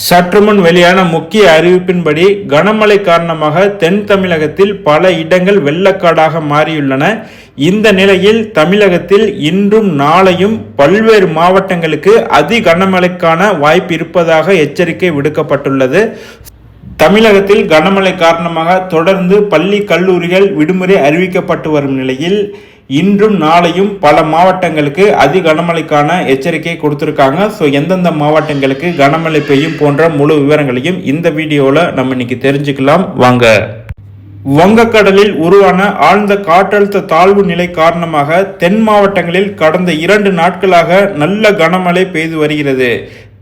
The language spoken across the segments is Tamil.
சற்று முன் வெளியான முக்கிய அறிவிப்பின்படி கனமழை காரணமாக தென் தமிழகத்தில் பல இடங்கள் வெள்ளக்காடாக மாறியுள்ளன. இந்த நிலையில் தமிழகத்தில் இன்றும் நாளையும் பல்வேறு மாவட்டங்களுக்கு அதி கனமழைக்கான வாய்ப்பு இருப்பதாக எச்சரிக்கை விடுக்கப்பட்டுள்ளது. தமிழகத்தில் கனமழை காரணமாக தொடர்ந்து பள்ளி கல்லூரிகள் விடுமுறை அறிவிக்கப்பட்டு வரும் நிலையில் இன்றும் நாளையும் பல மாவட்டங்களுக்கு அதி கனமழைக்கான எச்சரிக்கை கொடுத்துருக்காங்க. ஸோ எந்தெந்த மாவட்டங்களுக்கு கனமழை பெய்யும் போன்ற முழு விவரங்களையும் இந்த வீடியோவில் நம்ம இன்னைக்கு தெரிஞ்சுக்கலாம். வாங்க. வங்கக்கடலில் உருவான ஆழ்ந்த காற்றழுத்த தாழ்வு நிலை காரணமாக தென் மாவட்டங்களில் கடந்த இரண்டு நாட்களாக நல்ல கனமழை பெய்து வருகிறது.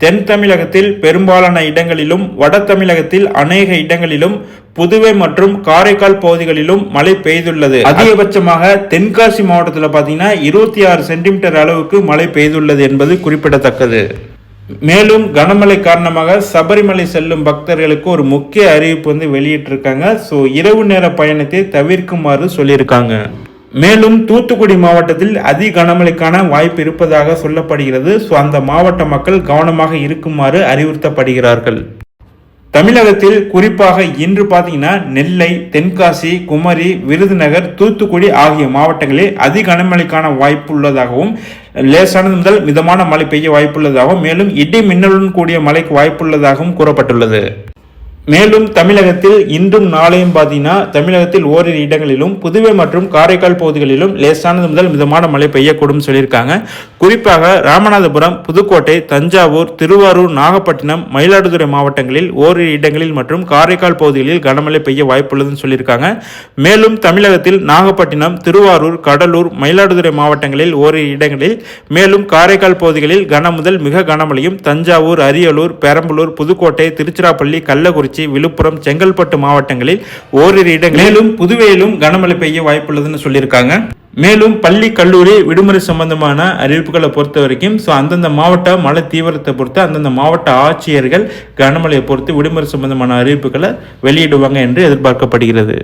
தென் தமிழகத்தில் பெரும்பாலான இடங்களிலும் வட தமிழகத்தில் அநேக இடங்களிலும் புதுவை மற்றும் காரைக்கால் பகுதிகளிலும் மழை பெய்துள்ளது. அதிகபட்சமாக தென்காசி மாவட்டத்தில் பார்த்தீங்கன்னா இருபத்தி ஆறு சென்டிமீட்டர் அளவுக்கு மழை பெய்துள்ளது என்பது குறிப்பிடத்தக்கது. மேலும் கனமழை காரணமாக சபரிமலை செல்லும் பக்தர்களுக்கு ஒரு முக்கிய அறிவிப்பு வந்து வெளியிட்டிருக்காங்க. ஸோ இரவு நேர பயணத்தை தவிர்க்குமாறு சொல்லியிருக்காங்க. மேலும் தூத்துக்குடி மாவட்டத்தில் அதி கனமழைக்கான வாய்ப்பு இருப்பதாக சொல்லப்படுகிறது. ஸோ அந்த மாவட்ட மக்கள் கவனமாக இருக்குமாறு அறிவுறுத்தப்படுகிறார்கள். தமிழகத்தில் குறிப்பாக இன்று பார்த்தீங்கன்னா நெல்லை தென்காசி குமரி விருதுநகர் தூத்துக்குடி ஆகிய மாவட்டங்களில் அதி கனமழைக்கான வாய்ப்பு உள்ளதாகவும் லேசானது முதல் மிதமான மழை பெய்ய வாய்ப்புள்ளதாகவும் மேலும் இடி மின்னலுடன் கூடிய மழைக்கு வாய்ப்புள்ளதாகவும் கூறப்பட்டுள்ளது. மேலும் தமிழகத்தில் இன்றும் நாளையும் பார்த்தீங்கன்னா தமிழகத்தில் ஓரிரு இடங்களிலும் புதுவை மற்றும் காரைக்கால் பகுதிகளிலும் லேசானது முதல் மிதமான மழை பெய்யக்கூடும் சொல்லியிருக்காங்க. குறிப்பாக ராமநாதபுரம் புதுக்கோட்டை தஞ்சாவூர் திருவாரூர் நாகப்பட்டினம் மயிலாடுதுறை மாவட்டங்களில் ஓரிரு இடங்களில் மற்றும் காரைக்கால் பகுதிகளில் கனமழை பெய்ய வாய்ப்புள்ளதுன்னு சொல்லியிருக்காங்க. மேலும் தமிழகத்தில் நாகப்பட்டினம் திருவாரூர் கடலூர் மயிலாடுதுறை மாவட்டங்களில் ஓரிரு இடங்களில் மேலும் காரைக்கால் பகுதிகளில் கன முதல் மிக கனமழையும் தஞ்சாவூர் அரியலூர் பெரம்பலூர் புதுக்கோட்டை திருச்சிராப்பள்ளி கள்ளக்குறிச்சி கள்ளக்குறிச்சி விழுப்புரம் செங்கல்பட்டு மாவட்டங்களில் ஓரிரு இடங்களில் மேலும் புதுவையிலும் கனமழை பெய்ய வாய்ப்புள்ளதுன்னு சொல்லியிருக்காங்க. மேலும் பள்ளி கல்லூரி விடுமுறை சம்பந்தமான அறிவிப்புகளை பொறுத்த வரைக்கும் ஸோ அந்தந்த மாவட்ட மழை தீவிரத்தை பொறுத்து அந்தந்த மாவட்ட ஆட்சியர்கள் கனமழையை பொறுத்து விடுமுறை சம்பந்தமான அறிவிப்புகளை வெளியிடுவாங்க என்று எதிர்பார்க்கப்படுகிறது.